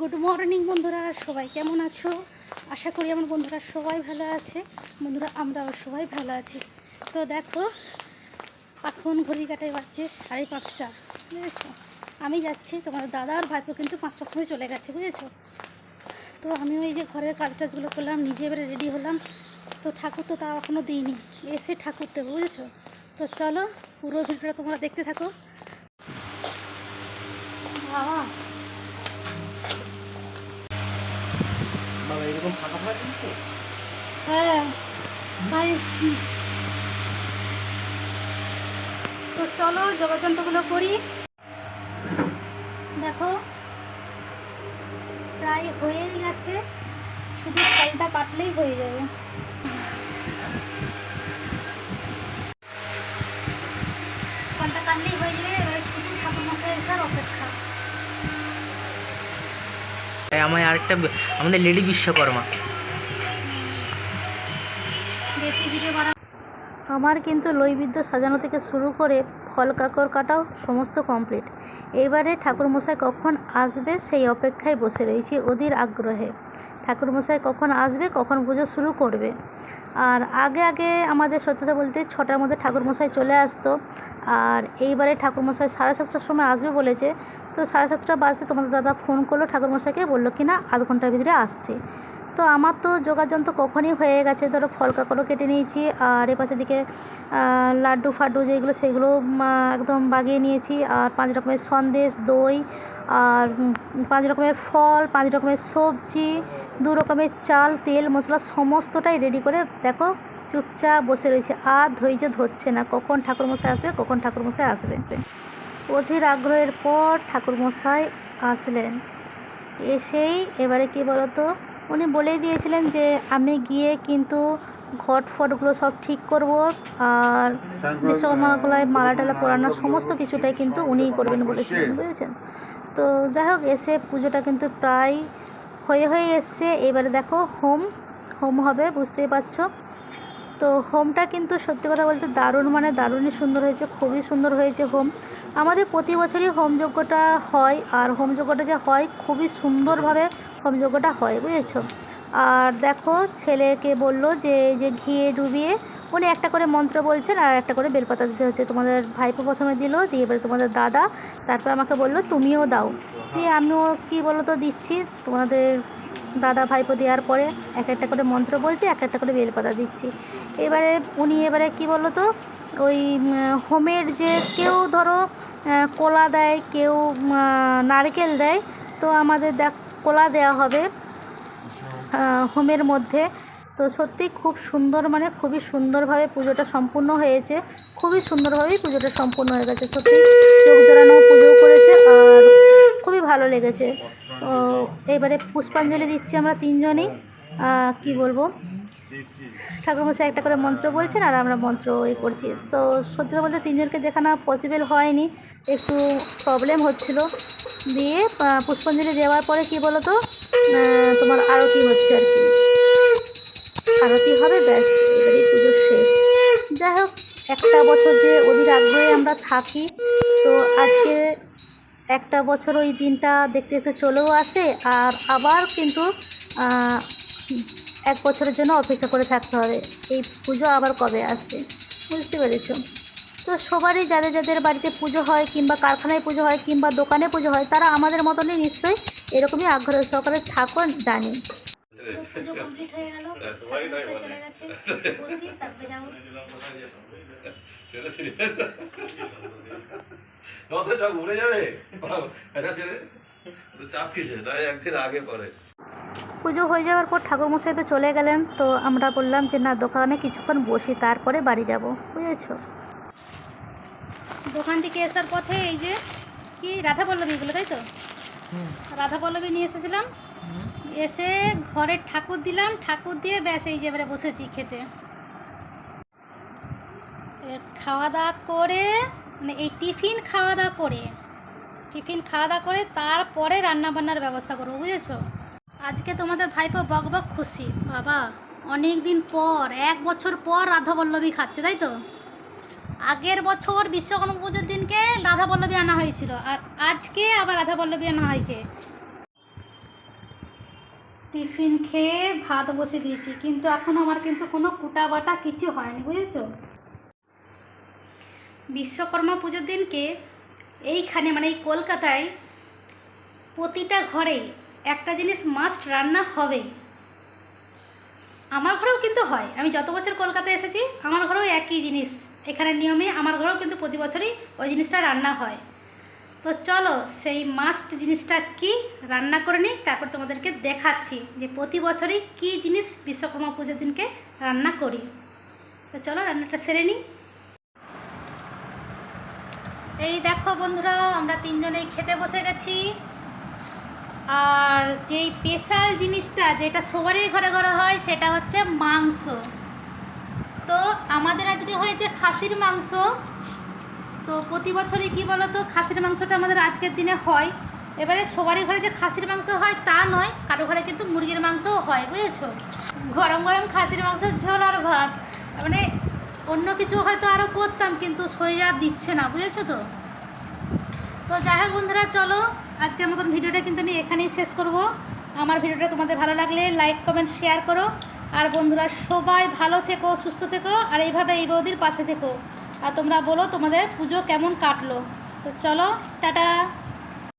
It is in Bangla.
গুড মর্নিং বন্ধুরা, সবাই কেমন আছো? আশা করি আমার বন্ধুরা সবাই ভালো আছে। বন্ধুরা, আমরাও সবাই ভালো আছি। তো দেখো, এখন ঘড়ি কাটায় বাজছে সাড়ে পাঁচটা, বুঝেছ? আমি যাচ্ছি, তোমার দাদা আর ভাইপো কিন্তু পাঁচটার সময় চলে গেছে, বুঝেছ? তো আমি ওই যে ঘরের কাজ টাজগুলো করলাম, নিজে এবারে রেডি হলাম। তো ঠাকুর তো তাও এখনও দিইনি, এসে ঠাকুর দেবো, বুঝেছ? তো চলো, পুরো ভিডিওটা তোমরা দেখতে থাকো। বাবা এরকম ফাঁকা ফাঁকা দিচ্ছে হ্যাঁ তো চলো যোগাযন্ত্রগুলো করি। দেখো, প্রায় হয়েই গেছে, শুধু ফলটা কাটলেই হয়ে যাবে। ফলটা কাটলেই হয়ে যাবে। আমার আরেকটা আমাদের লেডি বিশ্বকর্মা। আমার কিন্তু লৈবিদ্য সাজানো থেকে শুরু করে ফল কাকর কাটাও সমস্ত কমপ্লিট এবারে ঠাকুরমশাই কখন আসবে সেই অপেক্ষায় বসে রয়েছি ওদের আগ্রহে। ঠাকুরমশাই কখন আসবে, কখন পুজো শুরু করবে। আর আগে আগে আমাদের সত্যতা বলতে ছটার মধ্যে ঠাকুরমশাই চলে আসতো। আর এইবারে ঠাকুরমশাই সাড়ে সাতটার সময় আসবে বলেছে। তো সাড়ে সাতটা বাজতে তোমাদের দাদা ফোন করল, ঠাকুরমশাইকে বলল কি না আধ ঘণ্টার ভিতরে আসছে। তো আমার তো যোগাযোগ তো কখনই হয়ে গেছে। ধরো ফল কাকড়ও কেটে নিয়েছি, আর এ পাশে দিকে লাড্ডু ফাড্ডু যেগুলো, সেগুলো একদম বাগিয়ে নিয়েছি। আর পাঁচ রকমের সন্দেশ, দই, আর পাঁচ রকমের ফল, পাঁচ রকমের সবজি, দু রকমের চাল, তেল, মশলা, সমস্তটাই রেডি করে দেখো চুপচাপ বসে রয়েছে। আর ধৈর্য ধরছে না। কখন ঠাকুরমশাই আসবে, কখন ঠাকুরমশাই আসবে? অধীর আগ্রহের পর ঠাকুরমশাই আসলেন। এসেই এবারে কি বলতো? উনি বলেই দিয়েছিলেন যে আমি গিয়ে কিন্তু ঘট ফটগুলো সব ঠিক করব আর বিশ্বকর্মাগুলায় মালা টালা পরানো সমস্ত কিছুটাই কিন্তু উনিই করবেন বলেছিলেন বুঝেছেন তো যাই হোক এসে পুজোটা কিন্তু প্রায় হয়ে হয়ে এসছে। এবারে দেখো হোম হোম হবে বুঝতেই পারছ। তো হোমটা কিন্তু সত্যি কথা বলতে দারুণ মানে দারুণই সুন্দর হয়েছে, খুবই সুন্দর হয়েছে হোম। আমাদের প্রতি বছরই হোম যজ্ঞটা হয়, আর হোম যজ্ঞটা যে হয়, খুবই সুন্দরভাবে হোম যজ্ঞটা হয়, বুঝেছ? আর দেখো, ছেলেকে বলল যে যে ঘিয়ে ডুবিয়ে উনি একটা করে মন্ত্র বলছেন, আর একটা করে বেলপাতা দিতে হচ্ছে। তোমাদের ভাইপো প্রথমে দিল, দিয়ে এবারে তোমাদের দাদা, তারপর আমাকে বলল, তুমিও দাও। দিয়ে আমিও কী বলো তো দিচ্ছি, তোমাদের দাদা ভাইপো দেওয়ার পরে এক একটা করে মন্ত্র বলছি, এক একটা করে বেলপাতা দিচ্ছি। এবারে উনি এবারে কি বলল তো, ওই হোমের যে কেউ ধরো কলা দেয়, কেউ নারকেল দেয়, তো আমাদের দেখ, কলা দেওয়া হবে হোমের মধ্যে। তো সত্যি খুব সুন্দর মানে খুবই সুন্দরভাবে পুজোটা সম্পূর্ণ হয়েছে, খুবই সুন্দরভাবেই পুজোটা সম্পূর্ণ হয়ে গেছে। সত্যি চোখ জোড়ানো পুজোও করেছে, আর খুবই ভালো লেগেছে। তো এবারে পুষ্পাঞ্জলি দিচ্ছি আমরা তিনজনেই। কি বলব? ঠাকুরমশাই একটা করে মন্ত্র বলছেন আর আমরা মন্ত্র এ করছি। তো সত্যি বলতে তিনজনকে দেখানো পসিবল হয়নি, একটু প্রবলেম হচ্ছিল। দিয়ে পুষ্পাঞ্জলি দেওয়ার পরে কি বলো তো তোমার আরতি হচ্ছে আর কি। আরতি হবে, ব্যাস, এবারেই পুজো শেষ। যাই হোক, একটা বছর যে ওদের আগ্রহে আমরা থাকি, তো আজকে একটা বছর ওই দিনটা দেখতে দেখতে চলেও আসে আর আবার কিন্তু এক বছরের জন্য অপেক্ষা করে থাকতে হবে। এই পুজো আবার কবে আসবে? বুঝতে পেরেছ? তো সবারই যাদের যাদের বাড়িতে পুজো হয় কিংবা কারখানায় পুজো হয় কিংবা দোকানে পুজো হয়, তারা আমাদের মতনই নিশ্চয়ই এরকমই আগ্রহ সহকারে থাকুন জানি। পুজো কমপ্লিট হয়ে গেল সবাই তাই বলে। চলে গেছে বসি তারপরে যাব ছেলে ছেলে ছেলে চাপ কিসে নয় একদিন আগে পরে পুজো হয়ে যাওয়ার পর ঠাকুরমশাই তো চলে গেলেন তো আমরা বললাম যে না দোকানে কিছুক্ষণ বসি তারপরে বাড়ি যাব। বুঝেছ? দোকান থেকে আসার পথে এই যে কি রাধা পল্লবী এগুলো তাই তো? রাধা পল্লবী নিয়ে এসেছিলাম এসে ঘরে ঠাকুর দিলাম, ঠাকুর দিয়ে ব্যাস এই যে এবারে বসেছি খেতে। খাওয়া দাওয়া করে মানে এই টিফিন খাওয়া দাওয়া করে, টিফিন খাওয়া দাওয়া করে তারপরে রান্না বান্নার ব্যবস্থা করব, বুঝেছ? আজকে তোমাদের ভাইপো বক বক খুশি, বাবা। অনেক দিন পর, এক বছর পর রাধা পল্লবী খাচ্ছে, তাই তো? আগের বছর বিশ্বকর্মা পুজোর দিনকে রাধা পল্লবী আনা হয়েছিল, আর আজকে আবার রাধা পল্লবী আনা হয়েছে। টিফিন খেয়ে ভাত বসে দিয়েছি, কিন্তু এখন আমার কিন্তু কোনো কুটা বাটা কিছু হয়নি, বুঝেছ? বিশ্বকর্মা পুজোর দিনকে এইখানে মানে এই কলকাতায় প্রতিটা ঘরে একটা জিনিস মাস্ট রান্না হবে আমার ঘরেও কিন্তু হয়, আমি যত বছর কলকাতায় এসেছি, আমার ঘরেও একই জিনিস। এখানে নিয়মে আমার ঘরেও কিন্তু প্রতি বছরই ওই জিনিসটা রান্না হয়। তো চলো সেই মাস্ট জিনিসটা কি? রান্না করে নিই, তারপর তোমাদেরকে দেখাচ্ছি যে প্রতি বছরই কি জিনিস বিশ্বকর্মা পুজোর দিনকে রান্না করি। তো চলো রান্নাটা সেরে নিই। এই দেখো বন্ধুরা, আমরা তিনজনেই খেতে বসে গেছি। আর যেই স্পেশাল জিনিসটা যেটা সবারই ঘরে ঘরে হয়, সেটা হচ্ছে মাংস। তো আমাদের আজকে হয়েছে খাসির মাংস। তো প্রতি বছরই কী বলো তো খাসির মাংসটা আমাদের আজকের দিনে হয়। এবারে সবারই ঘরে যে খাসির মাংস হয় তা নয়, কারও ঘরে কিন্তু মুরগির মাংসও হয়, বুঝেছ? গরম গরম খাসির মাংসের ঝোল আর ভাত। মানে অন্য কিছু হয়তো আরও করতাম, কিন্তু শরীর আর দিচ্ছে না, বুঝেছ তো? তো যাই হোক বন্ধুরা, চলো, আজকের মতন ভিডিওটা কিন্তু আমি এখানেই শেষ করব। আমার ভিডিওটা তোমাদের ভালো লাগলে লাইক কমেন্ট শেয়ার করো। আর বন্ধুরা, সবাই ভালো থেকো, সুস্থ থেকো, আর এইভাবে এই বৌদির পাশে থেকো। আর তোমরা বলো তোমাদের পুজো কেমন কাটলো। তো চলো, টাটা।